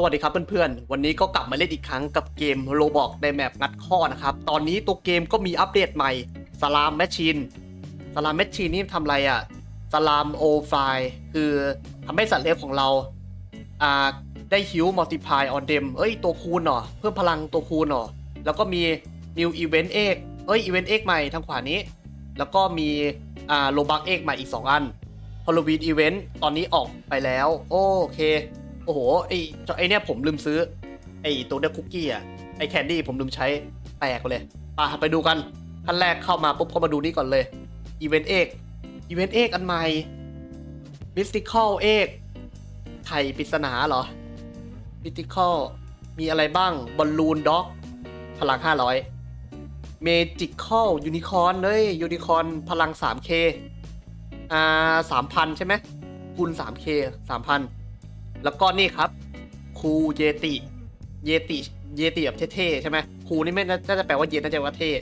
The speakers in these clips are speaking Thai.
สวัสดีครับเพื่อนๆ วันนี้ก็กลับมาเล่นอีกครั้งกับเกมโ o บอกในแมปงัดข้อนะครับ ตอนนี้ตัวเกมก็มีอัปเดตใหม่สลามแมชชีนสลามแมชชีนนี่ทำอะไรอะ่ะสลามโอไฟคือทำให้สัตว์เลี้ยงของเราอ่าได้ฮิวมัลติพายออนเดมเอ้ยตัวคูณเหรอเพิ่มพลังตัวคูณเหรอแล้วก็มี New Event เอกเอ้ย Event เอกใหม่ทางขวานี้ แล้วก็มีอ่าโลบักเอกใหม่อีก 2 อันฮอลลวีนอีเวนต์ตอนนี้ออกไปแล้ว โอเค โอ้โหไอ้เจ้าไอ้เนี่ยผมลืมซื้อ ไอ้ตัวเดคุกกี้อะไอ้แคนดี้ผมลืมใช้แตกเลยไปไปดูกันขั้นแรกเข้ามาปุ๊บเข้ามาดูนี่ก่อนเลยอีเวนต์เอกอีเวนต์เอกอันใหม่มิสติคอลเอกไข่ปริศนาเหรอมิสติคอลมีอะไรบ้างบอลลูนด็อก พลัง 500เมจิคอลยูนิคอนเลยยูนิคอนพลัง 3K อ่า3,000 ใช่ไหมคูณ 3K 3,000 แล้วก็นี่ครับคูเยติ เยติ เยติแบบเท่ๆใช่ไหมคูนี่ไม่น่าจะแปลว่าเยนน่าจะว่าเท่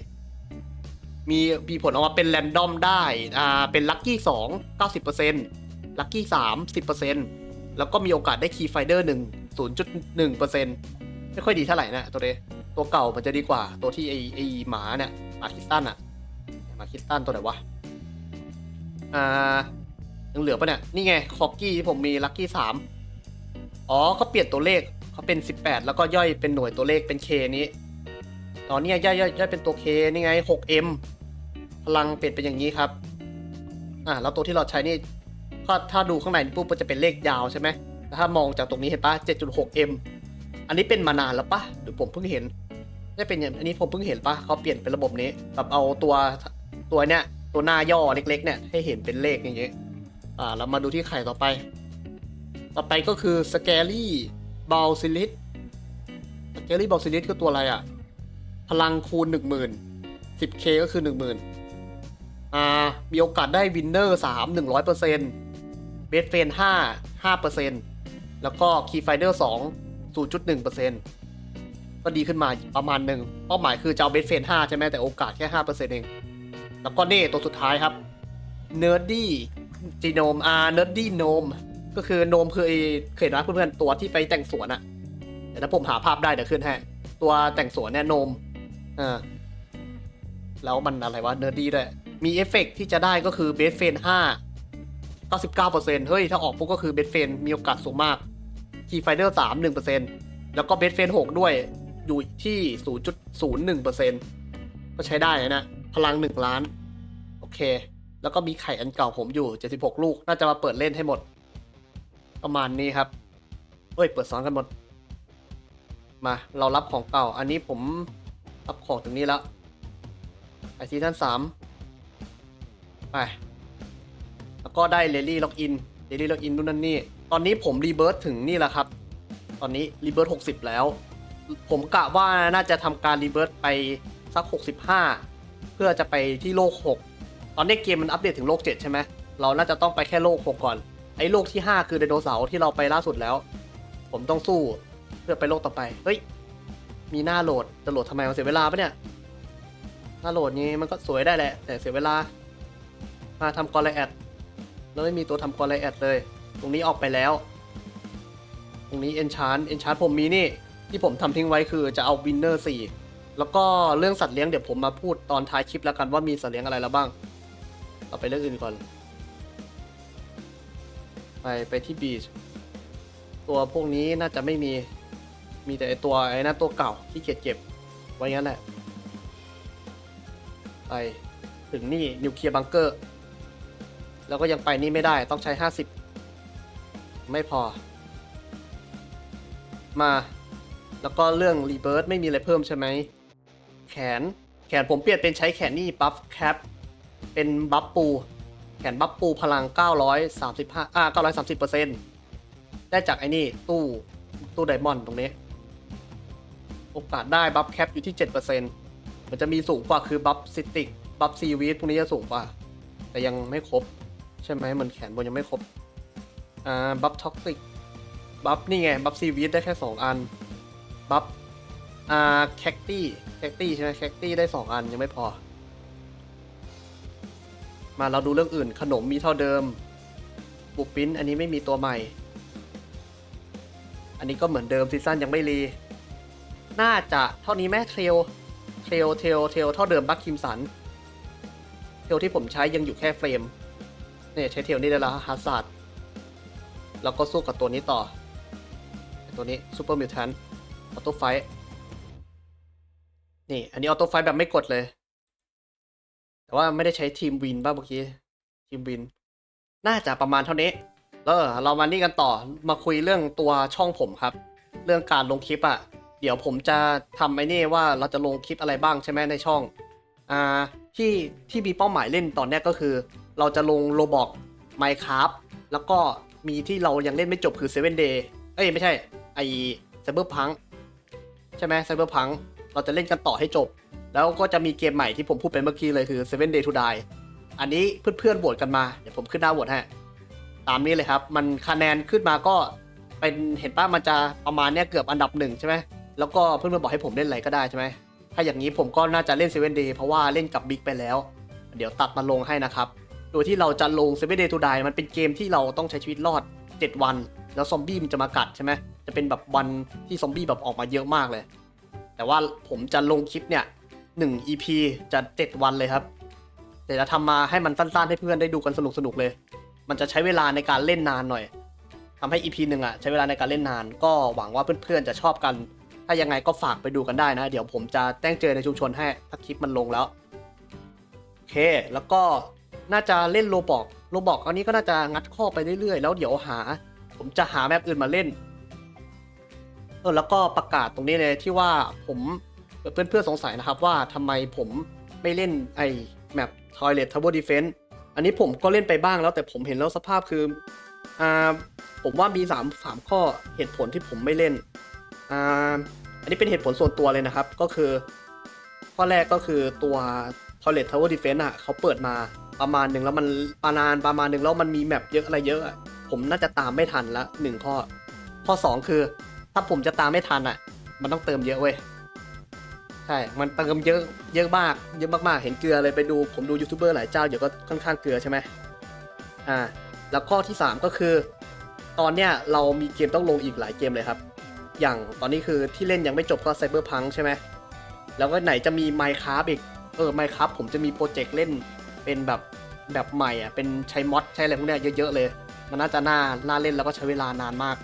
มีมีผลออกมาเป็นแรนดอมได้อ่าเป็นลัคกี้สองเก้าสิบเปอร์เซ็นต์ลัคกี้สามสิบเปอร์เซ็นต์แล้วก็มีโอกาสได้คีย์ไฟเดอร์หนึ่งศูนย์จุดหนึ่งเปอร์เซ็นต์ไม่ค่อยดีเท่าไหร่นะตัวนี้ตัวเก่ามันจะดีกว่า ตัวที่ไอไอหมาเนี่ยหมาคิสตันอะหมาคิสตันตัวไหนวะอ่ายังเหลือปะเนี่ย นี่ไงคอกกี้ที่ผมมีลัคกี้สาม อ๋อเขาเปลี่ยนตัวเลขเขาเป็น 18 แล้วก็ย่อยเป็นหน่วยตัวเลขเป็น K นี้ตอนนี้ย่อยย่อยย่อยเป็นตัว K นี่ไง 6M พลังเปลี่ยนเป็นอย่างนี้ครับ อ่าแล้วตัวที่เราใช้นี่ก็ถ้าดูข้างในปุ๊บมันจะเป็นเลขยาวใช่ไหมแต่ถ้ามองจากตรงนี้เห็นปะ 7.6M อันนี้เป็นมานานแล้วปะหรือผมเพิ่งเห็นได้เป็นอย่างอันนี้ผมเพิ่งเห็นปะเขาเปลี่ยนเป็นระบบนี้แบบเอาตัวตัวเนี้ยตัวหน้าย่อเล็กๆเนี่ยให้เห็นเป็นเลขอย่างเงี้ยอ่าเรามาดูที่ไข่ต่อไป ต่อไปก็คือสแกลี่บาลซิลิสสแกลี่บาลซิลิสคือตัวอะไรอะ่ะ พลังคูณ1 0 0 0 0 10k ก็คือ1 0,000อ่า มีโอกาสได้วินเนอร์3 100%เบสเฟน5 5%แล้วก็คีย์ไฟเดอร์2 0.1%ก็ดีขึ้นมาประมาณหนึ่งเป้าหมายคือจะเอาเบสเฟน5ใช่ไหมแต่โอกาสแค่5%เอง แล้วก็นี่ตัวสุดท้ายครับ Nerdy Genome อ่า Nerdy Gnome ก็คือโนม ก็คือไอ้เคยเห็นไหมเพื่อนๆตัวที่ไปแต่งสวนอะเดี๋ยวถ้าผมหาภาพได้เดี๋ยวขึ้นให้ตัวแต่งสวนเนี่ยโนมอ่าแล้วมันอะไรวะ Nerdy ด้วยมีเอฟเฟกต์ที่จะได้ก็คือเบสเฟน5 99%เก้าเปอร์เซ็นต์เฮ้ย ถ้าออกปุ๊บก็คือเบสเฟนมีโอกาสสูงมากคีไฟเดอร์3 1%แล้วก็เบสเฟน6ด้วยอยู่ที่0.01%ก็ใช้ได้นะ พลัง1ล้าน โอเค แล้วก็มีไข่อันเก่าผมอยู่76ลูก น่าจะมาเปิดเล่นให้หมด ประมาณนี้ครับเอ้ย เปิดซ้อนกันหมด มา เรารับของเก่า อันนี้ผมรับของถึงนี้แล้วไปซีซั่นสามไปแล้วก็ได้เลลี่ล็อกอินเลลี่ล็อกอินนู่นนั่นนี่ ตอนนี้ผมรีเบิร์ตถึงนี่แหละครับ ตอนนี้รีเบิร์ต60แล้ว ผมกะว่าน่าจะทำการรีเบิร์ตไปสัก65เพื่อจะไปที่โลก6ตอนนี้เกมมันอัปเดตถึงโลก7ใช่ไหมเราน่าจะต้องไปแค่โลก6ก่อน ไอ้โลกที่ 5 คือไดโนเสาร์ที่เราไปล่าสุดแล้ว ผมต้องสู้เพื่อไปโลกต่อไป เฮ้ย มีหน้าโหลด จะโหลดทำไมมันเสียเวลาปะเนี่ย หน้าโหลดนี้มันก็สวยได้แหละ แต่เสียเวลา มาทำกอลไลแอดแล้วไม่มีตัวทำกอลไลแอดเลย ตรงนี้ออกไปแล้ว ตรงนี้เอนชานเอนชานผมมีนี่ ที่ผมทำทิ้งไว้คือจะเอาวินเนอร์สี่แล้วก็เรื่องสัตว์เลี้ยงเดี๋ยวผมมาพูดตอนท้ายคลิปแล้วกันว่ามีสัตว์เลี้ยงอะไรแล้วบ้าง เราไปเรื่องอื่นก่อน ไปไปที่บีชตัวพวกนี้น่าจะไม่มี มีแต่ไอตัวไอ้นั่นตัวเก่าที่เกียจเก็บ ไว้งั้นแหละ ไปถึงนี่นิวเคลียร์บังเกอร์ แล้วก็ยังไปนี่ไม่ได้ต้องใช้ 50 ไม่พอ มา แล้วก็เรื่องรีเบิร์ตไม่มีอะไรเพิ่มใช่ไหม แขน แขนผมเปลี่ยนเป็นใช้แขนนี่บัฟแคป เป็นบัฟปู นบัฟปูพลัง 935อ่า930เปอร์เซ็นต์ได้จากไอ้นี่ ตู้ ตู้ไดมอนด์ตรงนี้ โอกาสได้บัฟแคปอยู่ที่7%มันจะมีสูงกว่าคือบัฟซิติก บัฟซีวีดพวกนี้จะสูงกว่า แต่ยังไม่ครบ ใช่ไหมเหมันแขนบนยังไม่ครบ อ่า บัฟท็อกซิก บัฟนี่ไง บัฟซีวีดได้แค่ 2 อัน บัฟอ่าแคคตี้แคคตี้ใช่ไหมแคคตี้ได้ 2 อันยังไม่พอ มาเราดูเรื่องอื่น ขนมมีเท่าเดิม บุปปิ้นอันนี้ไม่มีตัวใหม่ อันนี้ก็เหมือนเดิมซีซั่นยังไม่รี น่าจะเท่านี้แม่เทรลเทรลเทรลเทรลเท่าเดิมบัคคิมสันเทรลที่ผมใช้ยังอยู่แค่เฟรมเนี่ยใช้เทรลนี่ได้ล้วฮาร์ซาร์ดแล้วก็สู้กับตัวนี้ต่อ ตัวนี้ซูเปอร์มิวแทนออโต้ไฟนี่ อันนี้ออโต้ไฟแบบไม่กดเลย แต่ว่าไม่ได้ใช้ทีมวินบ้างเมื่อกี้ทีมวิน น่าจะประมาณเท่านี้เออเรามานี่กันต่อมาคุยเรื่องตัวช่องผมครับ เรื่องการลงคลิปอะ่ะ เดี๋ยวผมจะทำไอ้นี่ว่าเราจะลงคลิปอะไรบ้างใช่ไหมในช่องอ่าที่ที่มีเป้าหมายเล่นตอนนี้ก็คือ เราจะลงโรบอกไมค์ค a f t แล้วก็มีที่เรายังเล่นไม่จบคือ7 Day เอ้ยไม่ใช่ไอไซเบอร์พังใช่ไหมไซเบอร์พังเราจะเล่นกันต่อให้จบ แล้วก็จะมีเกมใหม่ที่ผมพูดไปเมื่อกี้เลยคือ7 Day to Die อันนี้เพื่อนๆโหวตกันมา เดี๋ยวผมขึ้นหน้าโหวตให้ตามนี้เลยครับ มันคะแนนขึ้นมาก็เป็นเห็นป้ามันจะประมาณเนี้ยเกือบอันดับหนึ่งใช่ไหมแล้วก็เพื่อนๆบอกให้ผมเล่นอะไรก็ได้ใช่ไหมถ้าอย่างนี้ผมก็น่าจะเล่น 7 Day เพราะว่าเล่นกับบิ๊กไปแล้ว เดี๋ยวตัดมาลงให้นะครับโดยที่เราจะลง 7 Day to Die มันเป็นเกมที่เราต้องใช้ชีวิตรอด 7 วัน แล้วซอมบี้มันจะมากัดใช่ไหมจะเป็นแบบวันที่ซอมบี้แบบออกมาเยอะมากเลย แต่ว่าผมจะลงคลิปเนี่ย 1 EP จะ7วันเลยครับ แต่จะทำมาให้มันสั้นๆ ให้เพื่อนได้ดูกันสนุกๆเลย มันจะใช้เวลาในการเล่นนานหน่อยทำให้ EP หนึ่งอะใช้เวลาในการเล่นนาน ก็หวังว่าเพื่อนๆจะชอบกัน ถ้ายังไงก็ฝากไปดูกันได้นะ เดี๋ยวผมจะแจ้งเจอในชุมชนให้ถ้าคลิปมันลงแล้วโอเค แล้วก็น่าจะเล่นโลบอกโลบอกอันนี้ก็น่าจะงัดข้อไปเรื่อยๆ แล้วเดี๋ยวหา ผมจะหาแมปอื่นมาเล่นเออแล้วก็ประกาศตรงนี้เลยที่ว่าผม เพื่อนๆสงสัยนะครับว่าทำไมผมไม่เล่นไอ้แมป Toilet Tower Defense อันนี้ผมก็เล่นไปบ้างแล้วแต่ผมเห็นแล้วสภาพคืออ่าผมว่ามี3 3ข้อเหตุผลที่ผมไม่เล่นอ่าอันนี้เป็นเหตุผลส่วนตัวเลยนะครับ ก็คือ ข้อแรกก็คือตัว Toilet Tower Defense อะเขาเปิดมาประมาณหนึ่งแล้วมันปานานประมาณหนึ่งแล้วมันมีแมปเยอะอะไรเยอะอะผมน่าจะตามไม่ทันละหนึ่งข้อ ข้อ 2 คือ ถ้าผมจะตามไม่ทันอะ มันต้องเติมเยอะเว้ย ใช่ มันเติมเยอะเยอะมากเยอะมากๆ เห็นเกลือเลยไปดูผมดูยูทูบเบอร์หลายเจ้าเดี๋ยวก็ค่อนข้างเกลือใช่ไหมอ่า แล้วข้อที่ 3 ก็คือ ตอนเนี้ยเรามีเกมต้องลงอีกหลายเกมเลยครับ อย่างตอนนี้คือที่เล่นยังไม่จบก็ไซเบอร์พังใช่ไหมแล้วก็ไหนจะมี Minecraft อีก เออ Minecraft ผมจะมีโปรเจกต์เล่นเป็นแบบแบบใหม่อะ เป็นใช้มอดใช้อะไรพวกเนี้ยเยอะๆเลย มันน่าจะน่าน่าเล่นแล้วก็ใช้เวลานานมาก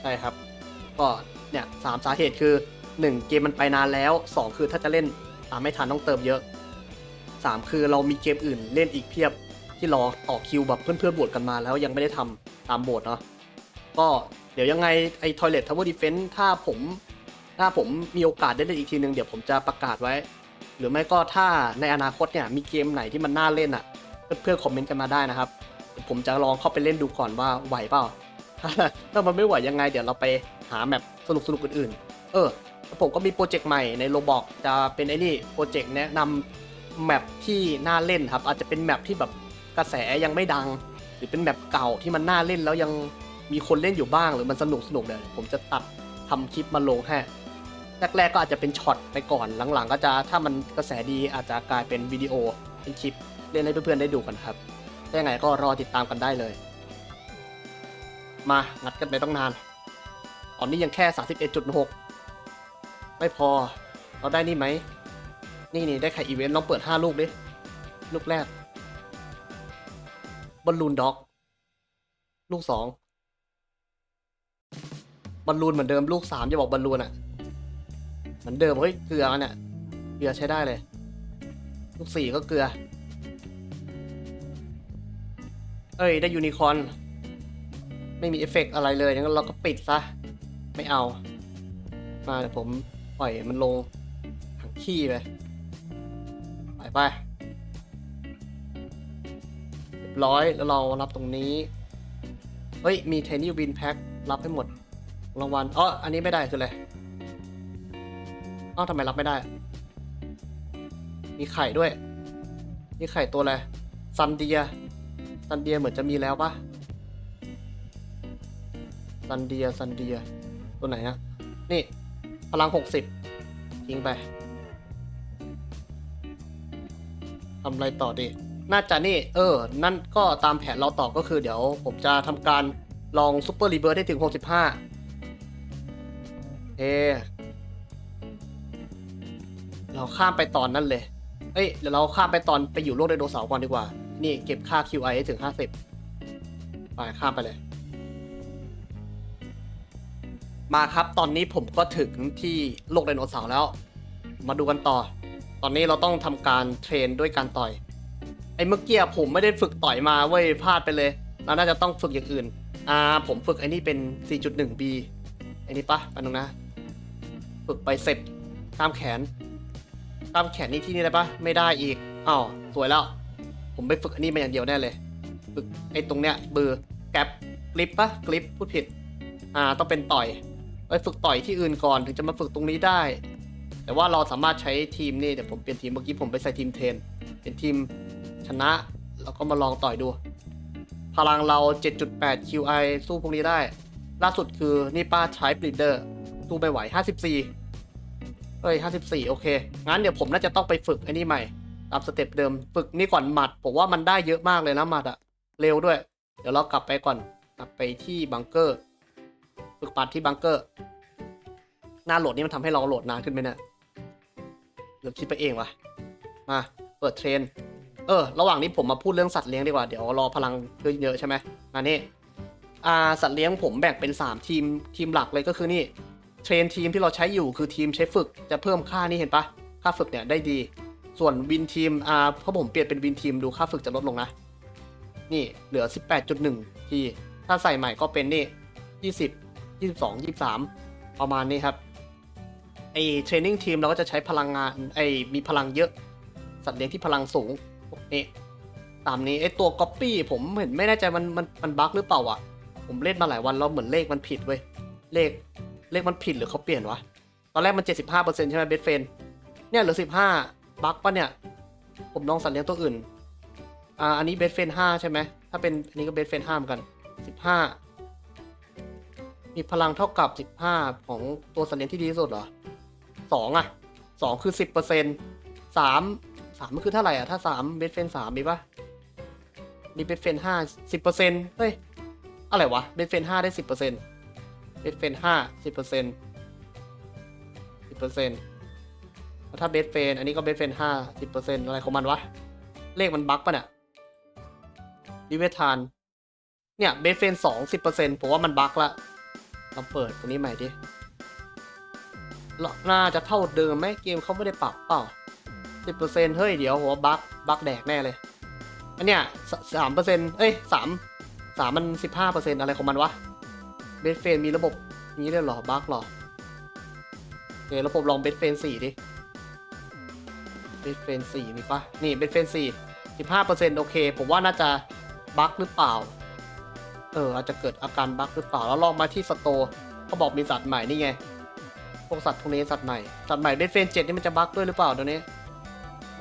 ใช่ครับ ก็เนี่ยสามสาเหตุคือ 1เกมมันไปนานแล้ว2คือถ้าจะเล่นตามไม่ทันต้องเติมเยอะ3คือเรามีเกมอื่นเล่นอีกเพียบที่รอต่อคิวแบบเพื่อนๆบวชกันมาแล้วยังไม่ได้ทำตามบทเนาะก็เดี๋ยวยังไงไอ้ Toilet Tower Defense ถ้าผมถ้าผมมีโอกาสได้เล่นอีกทีนึงเดี๋ยวผมจะประกาศไว้ หรือไม่ก็ถ้าในอนาคตเนี่ยมีเกมไหนที่มันน่าเล่นอะ่ะ เพื่อนๆคอมเมนต์กันมาได้นะครับ ผมจะลองเข้าไปเล่นดูก่อนว่าไหวเปล่าถ้ามันไม่ไหวยังไงเดี๋ยวเราไปหาแมปสนุกสนุกๆอื่นๆ เออ ผมก็มีโปรเจกต์ใหม่ในโลบอกจะเป็นไอ้นี่โปรเจกต์แนะนำแมปที่น่าเล่นครับ อาจจะเป็นแมปที่แบบกระแสยังไม่ดัง หรือเป็นแมปเก่าที่มันน่าเล่นแล้วยังมีคนเล่นอยู่บ้างหรือมันสนุกสนุกเนี่ยผมจะตัดทำคลิปมาลงให้แรกๆก็อาจจะเป็นช็อตไปก่อนหลังๆ ก็จะถ้ามันกระแสดีอาจจะกลายเป็นวิดีโอเป็นคลิปเล่นให้เพื่อนๆได้ดูกันครับถ้ายังไงก็รอติดตามกันได้เลย มางัดกันไปต้องนานตอนนี้ยังแค่ 31.6 ไม่พอ เราได้นี่ไหม นี่นี่ได้ไข่อีเวนต์ลองเปิด5ลูกดิ ลูกแรก บอลลูนด็อก ลูก2บอลลูนเหมือนเดิมลูก3จะบอกบอลลูนอะ เหมือนเดิม เฮ้ย เกลือมันเนี่ยเกลือใช้ได้เลย ลูก4ก็เกลือ เอ้ย ได้ยูนิคอร์นไม่มีเอฟเฟกต์อะไรเลยงั้นเราก็ปิดซะ ไม่เอา มาเดี๋ยวผม ปล่อยมันลงถังขี้ไปไปไปเรียบร้อยแล้วเรารับตรงนี้ เฮ้ย มีเทนี่วินแพ็ครับให้หมดรางวัลอ๋ออันนี้ไม่ได้คืออะไรอ้าวทำไมรับไม่ได้ มีไข่ด้วย มีไข่ตัวอะไรซันเดียซันเดียเหมือนจะมีแล้วปะซันเดียซันเดีย ตัวไหนฮะนี่ พลังหกสิบทิ้งไปทำอะไรต่อดี น่าจะนี่ เออ นั่นก็ตามแผนเราต่อก็คือเดี๋ยวผมจะทำการลองซูเปอร์รีเบิร์ให้ถึง 65เอเราข้ามไปตอนนั้นเลย เอ้ย เดี๋ยวเราข้ามไปตอนไปอยู่โลกไดโนเสาร์ก่อนดีกว่า นี่เก็บค่า QI ให้ถึง 50 ไปข้ามไปเลย มาครับ ตอนนี้ผมก็ถึงที่โลกไดโนเสาร์แล้ว มาดูกันต่อ ตอนนี้เราต้องทำการเทรนด้วยการต่อย ไอ้เมื่อกี้ผมไม่ได้ฝึกต่อยมาเว้ยพลาดไปเลยเราน่าจะต้องฝึกอย่างอื่น อ่า ผมฝึกไอ้นี่เป็น 4.1B ไอ้นี่ปะปันนึงนะ ฝึกไปเสร็จตามแขน ตามแขนนี่ที่นี่ได้ปะไม่ได้อีกอ้าวสวยแล้ว ผมไปฝึกอันนี้มาอย่างเดียวแน่เลย ฝึกไอ้ตรงเนี้ยเบอร์แกร็บกลิปปะกลิปพูดผิด อ่า ต้องเป็นต่อย ไปฝึกต่อยที่อื่นก่อนถึงจะมาฝึกตรงนี้ได้ แต่ว่าเราสามารถใช้ทีมนี่เดี๋ยวผมเปลี่ยนทีมเมื่อกี้ผมไปใส่ทีมเทน เป็นทีมชนะแล้วก็มาลองต่อยดู พลังเรา 7.8 QI สู้พวกนี้ได้ ล่าสุดคือนี่ป้า Type Leader สู้ไม่ไหว 54เฮ้ย 54 โอเค งั้นเดี๋ยวผมน่าจะต้องไปฝึกไอ้นี่ใหม่ตามสเต็ปเดิม ฝึกนี่ก่อนหมัด ผมว่ามันได้เยอะมากเลยนะหมัดอะเร็วด้วย เดี๋ยวเรากลับไปก่อนกลับไปที่บังเกอร์ ฝึกหมัดที่บังเกอร์ หน้าโหลดนี่มันทำให้เราโหลดนานขึ้นไหมเนี่ยหรือคิดไปเองวะมา เปิดเทรน เออ ระหว่างนี้ผมมาพูดเรื่องสัตว์เลี้ยงดีกว่า เดี๋ยวรอพลังเพิ่มเยอะใช่ไหมมานี่อ่าสัตว์เลี้ยงผมแบ่งเป็น 3 ทีม ทีมหลักเลยก็คือนี่ เทรนทีมที่เราใช้อยู่คือทีมใช้ฝึก จะเพิ่มค่านี่เห็นปะ ค่าฝึกเนี่ยได้ดี ส่วนวินทีม อ่า เพราะผมเปลี่ยนเป็นวินทีมดูค่าฝึกจะลดลงนะ นี่ เหลือ 18.1 ที ถ้าใส่ใหม่ก็เป็นนี่ 20 22 23 ประมาณนี้ครับไอเทรนนิ่งทีมเราก็จะใช้พลังงานไอมีพลังเยอะสัตว์เลี้ยงที่พลังสูงพวกนี้ตามนี้ไอตัวก๊อปปี้ผมเห็นไม่แน่ใจมันมันมันบั๊กหรือเปล่าอะ ผมเล่นมาหลายวันแล้วเหมือนเลขมันผิดเว้ยเลขเลขมันผิดหรือเขาเปลี่ยนวะตอนแรกมัน 75%ใช่ไหมเบสเฟนเนี่ยเหลือ 15บั๊กปะเนี่ย ผมลองสัตว์เลี้ยงตัวอื่นอ่าอันนี้เบสเฟน5ใช่ไหมถ้าเป็นอันนี้ก็เบสเฟน5เหมือนกัน 15 มีพลังเท่ากับ 15 ของตัวสัตว์เลี้ยงที่ดีที่สุดเหรอ2อะ2คือ10% 3 3มันคือเท่าไหร่อะ ถ้า3เบสเฟน3มีปะมีเบสเฟน5 10%เฮ้ย อะไรวะเบสเฟน5ได้10%เบสเฟน5 10% 10%แล้วถ้าเบสเฟนอันนี้ก็เบสเฟน5 10%อะไรของมันวะ เลขมันบั๊กปะเนี่ยดิเวทาน เนี่ยเบสเฟน2 10%ผมว่ามันบั๊กละ เราเปิดตัวนี้ใหม่ดิแล้วน่าจะเท่าเดิมไหมเกมเขาไม่ได้ปรับเปล่า10%เฮ้ยเดี๋ยวหัวบั๊กบั๊กแดกแน่เลย อันเนี้ยสามเปอร์เซ็นต์เอ้ยสามสามมันสิบห้าเปอร์เซ็นต์อะไรของมันวะเบสเฟนมีระบบนี้ด้วยหรอบั๊กหรอโอเคแล้วผมลองเบสเฟนสี่ดิเบสเฟนสี่มีปะนี่เบสเฟนสี่สิบห้าเปอร์เซ็นต์โอเค ผมว่าน่าจะบั๊กหรือเปล่า เอออาจจะเกิดอาการบั๊กหรือเปล่าแล้วลองมาที่สโตเขาบอกมีสัตว์ใหม่นี่ไงพวกสัตว์พวกนี้สัตว์ใหม่สัตว์ใหม่เบสเฟนเจ็ดนี่มันจะบั๊กด้วยหรือเปล่าเดี๋ยวนี้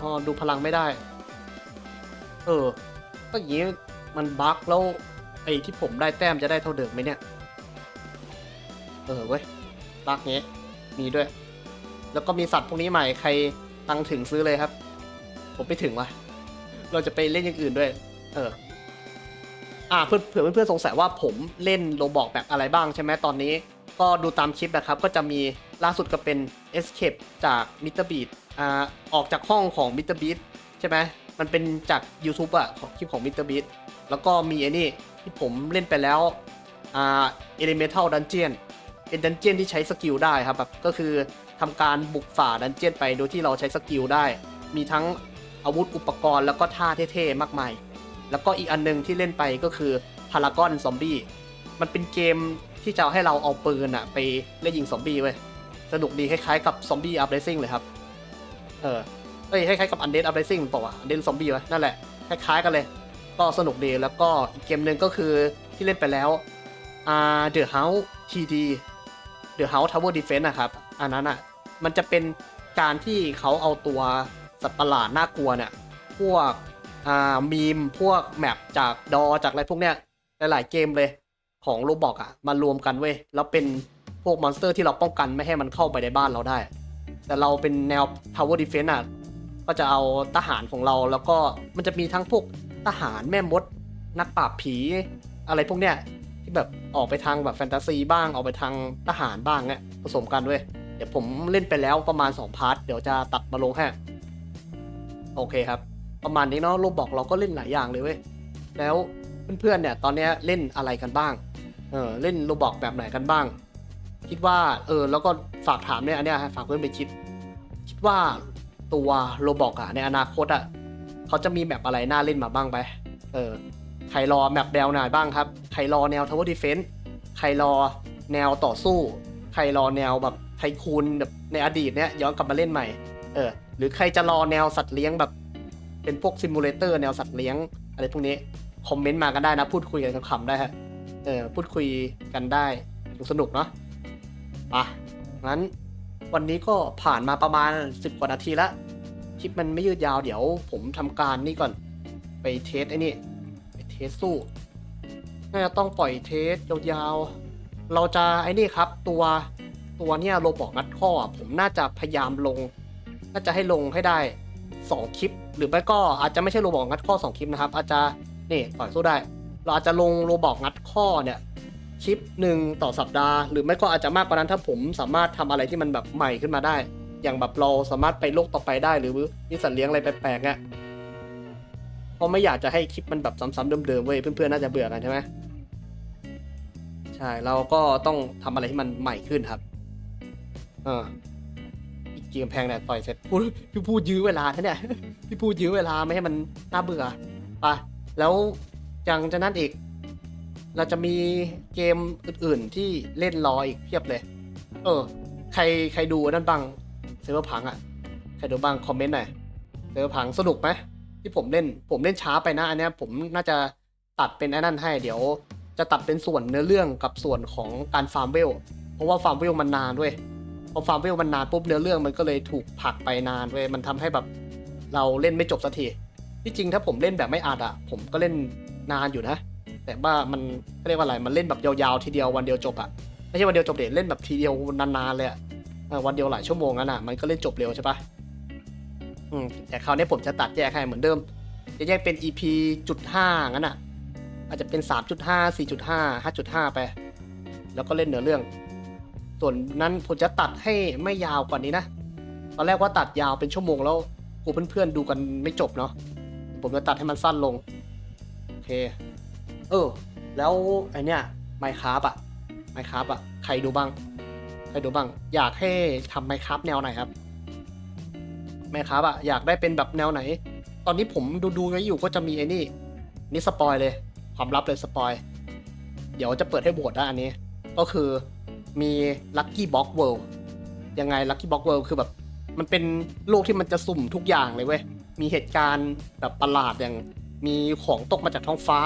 อ๋อดูพลังไม่ได้ เออก็อย่างนี้มันบั๊กแล้วไอ้ที่ผมได้แต้มจะได้เท่าเดิมไหมเนี่ย เออเว้ยบั๊กเนี้ยมีด้วย แล้วก็มีสัตว์พวกนี้ใหม่ใครตังถึงซื้อเลยครับ ผมไม่ถึงวะเราจะไปเล่นอย่างอื่นด้วย เออ อ่าเพื่อนเผื่อเพื่อนๆสงสัยว่าผมเล่นโลบอกแบบอะไรบ้างใช่ไหมตอนนี้ ก็ดูตามคลิปนะครับก็จะมีล่าสุดก็เป็น Escape จาก Mr. Beat อ่าออกจากห้องของ Mr. Beat ใช่ไหมมันเป็นจาก YouTube อะของคลิปของ Mr. Beat แล้วก็มีไอ้นี่ที่ผมเล่นไปแล้วอ่า Elemental Dungeon เป็นดันเจียนที่ใช้สกิลได้ครับแบบก็คือทำการบุกฝ่าดันเจียนไปโดยที่เราใช้สกิลได้ มีทั้งอาวุธอุปกรณ์แล้วก็ท่าเท่ๆมากมาย แล้วก็อีกอันหนึงที่เล่นไปก็คือพารากอนซอมบี้มันเป็นเกมที่จะให้เราเอาปืนอะไปเล่นยิงซอมบี้เว้ยสนุกดีคล้ายๆกับซอมบี้อัพเรซิ่งเลยครับ เออเอ้ยคล้ายๆกับ Undead Uprising เปล่าวะ Undead Zombie วะนั่นแหละคล้ายๆกันเลย ก็สนุกดีแล้วก็อีกเกมหนึ่งก็คือที่เล่นไปแล้วอ่า The House TD The House Tower Defense นะครับ อันนั้นอะมันจะเป็นการที่เขาเอาตัวสัตว์ประหลาดน่ากลัวเนี่ยพวก อ่ามีมพวกแมปจากดอจากอะไรพวกเนี้ยหลายๆเกมเลยของโรบอกอะมารวมกันเว้ยแล้วเป็นพวกมอนสเตอร์ที่เราป้องกันไม่ให้มันเข้าไปในบ้านเราได้ แต่เราเป็นแนว Tower Defense อะก็จะเอาทหารของเราแล้วก็มันจะมีทั้งพวกทหารแม่มด นักปราบผีอะไรพวกเนี้ยที่แบบออกไปทางแบบแฟนตาซีบ้างออกไปทางทหารบ้างเนี่ยผสมกันด้วยเดี๋ยวผมเล่นไปแล้วประมาณ 2 พาร์ท เดี๋ยวจะตัดมาลงให้โอเคครับ ประมาณนี้เนาะโรบอกเราก็เล่นหลายอย่างเลยเว้ยแล้วเพื่อนๆเนี่ยตอนนี้เล่นอะไรกันบ้างเออเล่นโรบอกแบบไหนกันบ้าง คิดว่าเออแล้วก็ฝากถามเนี่ยอันเนี้ยฝากเพื่อนไปคิด คิดว่าตัวโรบอกอะในอนาคตอะเขาจะมีแบบอะไรน่าเล่นมาบ้างไปเออใครรอแมปแนวไหนบ้างครับ ใครรอแนว Tower Defense ใครรอแนวต่อสู้ ใครรอแนวแบบไทคูนแบบในอดีตเนี้ยย้อนกลับมาเล่นใหม่ เออ หรือใครจะรอแนวสัตว์เลี้ยงแบบ เป็นพวกซิมูเลเตอร์แนวสัตว์เลี้ยง อะไรพวกนี้คอมเมนต์มากันได้นะ พูดคุยกันขำๆได้ฮะเออพูดคุยกันได้สนุกเนาะอะงั้นวันนี้ก็ผ่านมาประมาณ 10 กว่านาทีละคลิปมันไม่ยืดยาวเดี๋ยว ผมทำการนี่ก่อน ไปเทสไอ้นี่ไปเทสสู้น่าจะต้องปล่อยเทสยาวๆเราจะไอ้นี่ครับ ตัวตัวเนี่ยโรบอกงัดข้อผมน่าจะพยายามลง น่าจะให้ลงให้ได้ 2 คลิป หรือไม่ก็อาจจะไม่ใช่โรบอกงัดข้อ 2 คลิปนะครับ อาจจะนี่ปล่อยสู้ได้ เราอาจจะลงโรบอกงัดข้อเนี่ยคลิปหนึ่งต่อสัปดาห์ หรือไม่ก็อาจจะมากกว่านั้นถ้าผมสามารถทำอะไรที่มันแบบใหม่ขึ้นมาได้ อย่างแบบเราสามารถไปโลกต่อไปได้ หรือมีสัตว์เลี้ยงอะไรแปลกๆเนี่ยเพราะไม่อยากจะให้คลิปมันแบบซ้ำๆเดิมๆเว้ยเพื่อนๆน่าจะเบื่อกันใช่ไหมใช่เราก็ต้องทำอะไรที่มันใหม่ขึ้นครับเออ อีกเกมแพงเนี่ยต่อยเสร็จพูดพี่พูดยื้อเวลาท่าเนี่ยพี่พูดยื้อเวลาไม่ให้มันน่าเบื่อไปแล้วยังจะนั่นอีก เราจะมีเกมอื่น ๆ ที่เล่นรออีกเพียบเลย เออ ใครใครดูนั่นบ้างเซเวอร์พังอะใครดูบ้างคอมเมนต์หน่อยเซเวอร์พังสนุกไหมที่ผมเล่นผมเล่นช้าไปนะอันเนี้ยผมน่าจะตัดเป็นไอ้นั่นให้เดี๋ยว จะตัดเป็นส่วนเนื้อเรื่องกับส่วนของการฟาร์มเวลเพราะว่าฟาร์มเวลมันนานด้วย อฟาร์มเวลมันนานปุ๊บเนื้อเรื่องมันก็เลยถูกผลักไปนานเว้ยมันทำให้แบบเราเล่นไม่จบสักทีที่จริงถ้าผมเล่นแบบไม่อัดอะผมก็เล่นนานอยู่นะ แต่ว่ามันเรียกว่าอะไรมันเล่นแบบยาวๆทีเดียววันเดียวจบอะไม่ใช่วันเดียวจบเด็ดเล่นแบบทีเดียวนานๆเลยอะวันเดียวหลายชั่วโมงนั่นอะมันก็เล่นจบเร็วใช่ปะอืมแต่คราวนี้ผมจะตัดแยกให้เหมือนเดิม จะแยกเป็น EP จุดห้างั้นอะอาจจะเป็น 3.5 4.5 5.5 ไป แล้วก็เล่นเนื้อเรื่อง ส่วนนั้นผมจะตัดให้ไม่ยาวกว่านี้นะ ตอนแรกว่าตัดยาวเป็นชั่วโมงแล้วกูเพื่อนๆดูกันไม่จบเนาะ ผมจะตัดให้มันสั้นลง โอเค เออ แล้วไอเนี้ยไมค r a f t อะไมค r a f t อะใครดูบ้าง ใครดูบ้าง อยากให้ทำไมค r a f t แนวไหนครับไมค r a f t อะอยากได้เป็นแบบแนวไหน ตอนนี้ผมดูดูไว้อยู่ก็จะมีไอ้นี่ นี่สปอยเลย ความลับเลยสปอย เดี๋ยวจะเปิดให้โหวตนะอันนี้ ก็คือ มี Lucky Box World ยังไง Lucky Box World คือแบบ มันเป็นโลกที่มันจะสุ่มทุกอย่างเลยเว้ย มีเหตุการณ์แบบประหลาดอย่าง มีของตกมาจากท้องฟ้า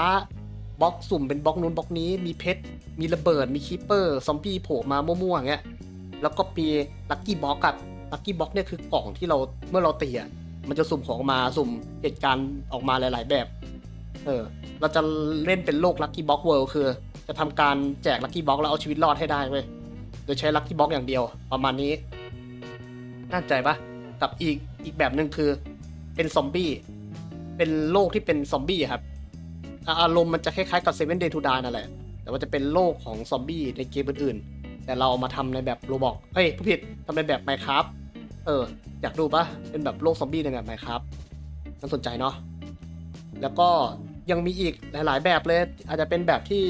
บล็อกสุ่มเป็นบล็อกนู้นบล็อกนี้ มีเพชร มีระเบิด มีคิปเปอร์ ซอมบี้โผล่มามั่วๆอย่างเงี้ย แล้วก็มีลัคกี้บ็อกกับลัคกี้บ็อกเนี่ยคือกล่องที่เราเมื่อเราตีอะมันจะสุ่มของออกมาสุ่มเหตุการณ์ออกมาหลาย ๆ แบบ เออ เราจะเล่นเป็นโลกลัคกี้บ็อกเวิลด์คือ จะทำการแจกลัคกี้บ็อกแล้วเอาชีวิตรอดให้ได้เว้ย โดยใช้ลัคกี้บ็อกอย่างเดียว ประมาณนี้ น่าใจปะกับอีกอีกแบบหนึ่งคือ เป็นซอมบี้ เป็นโลกที่เป็นซอมบี้ครับ อารมณ์มันจะคล้ายๆกับ Seven Day to Die นั่นแหละ แต่ว่าจะเป็นโลกของซอมบี้ในเกมอื่นๆ แต่เราเอามาทำในแบบโรบอกเฮ้ยผู้ผิดทำในแบบ Minecraft เออ อยากดูปะเป็นแบบโลกซอมบี้ในแบบ Minecraft น่าสนใจเนาะ แล้วก็ยังมีอีกหลาย ๆ แบบเลย อาจจะเป็นแบบที่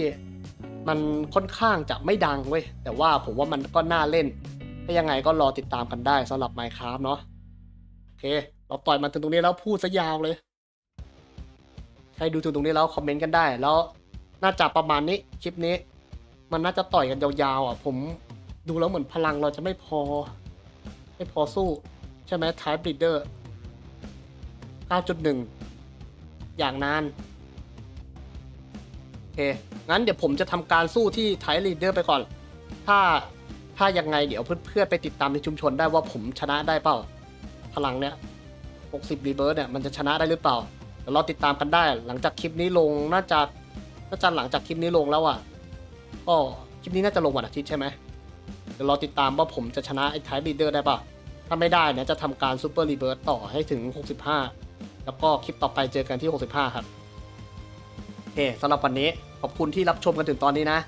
มันค่อนข้างจะไม่ดังเว้ย แต่ว่าผมว่ามันก็น่าเล่น ถ้ายังไงก็รอติดตามกันได้สำหรับ Minecraft เนาะโอเค เราปล่อยมันถึงตรงนี้แล้วพูดซะยาวเลย ใครดูถึงตรงนี้แล้วคอมเมนต์กันได้ แล้วน่าจะประมาณนี้คลิปนี้ มันน่าจะต่อยกันยาวๆอะ ผมดูแล้วเหมือนพลังเราจะไม่พอ ไม่พอสู้ ใช่ไหม Type Breeder 9.1 อย่างนาน เค งั้นเดี๋ยวผมจะทำการสู้ที่ Type Leader ไปก่อน ถ้าถ้ายังไงเดี๋ยวเพื่อนๆไปติดตามในชุมชนได้ว่าผมชนะได้เปล่า พลังเนี้ย60รีเบิร์เนี่ยมันจะชนะได้หรือเปล่าเดี๋ยวเราติดตามกันได้ หลังจากคลิปนี้ลงน่าจะน่าจะหลังจากคลิปนี้ลงแล้วอะก็คลิปนี้น่าจะลงวันอาทิตย์ใช่ไหมเดี๋ยวเรอติดตามว่าผมจะชนะไอ้ไทป์ลีดเดอร์ได้ป่ะถ้าไม่ได้เนี่ยจะทำการซูเปอร์รีเบิร์ตต่อให้ถึง 65 แล้วก็คลิปต่อไปเจอกันที่ 65 ครับ เคสำหรับวันนี้ขอบคุณที่รับชมกันถึงตอนนี้นะ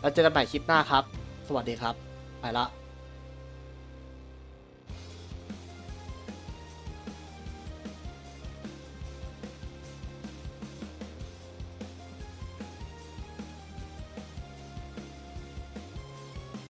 แล้วเจอกันใหม่คลิปหน้าครับ สวัสดีครับ ไปละ